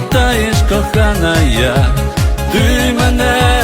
пам'ятаєш, кохана я, ти мене.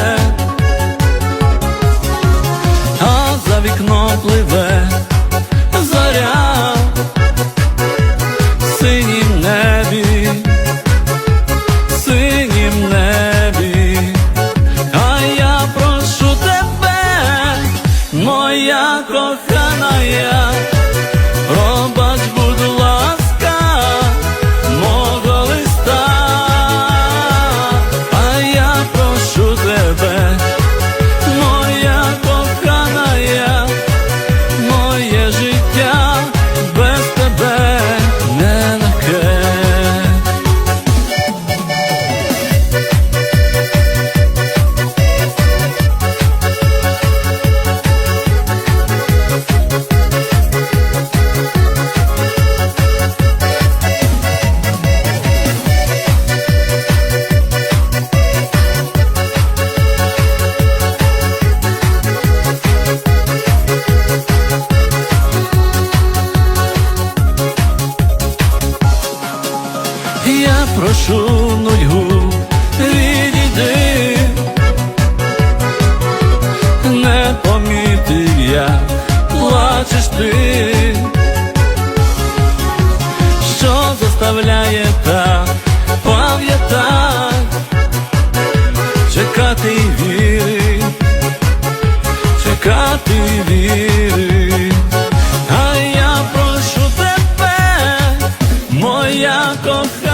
Прошу нудьгу, відійди, не помітив я, плачеш ти, що заставляє так пам'ятати, чекати віри, чекати віри, а я прошу тебе, моя кохана,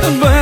But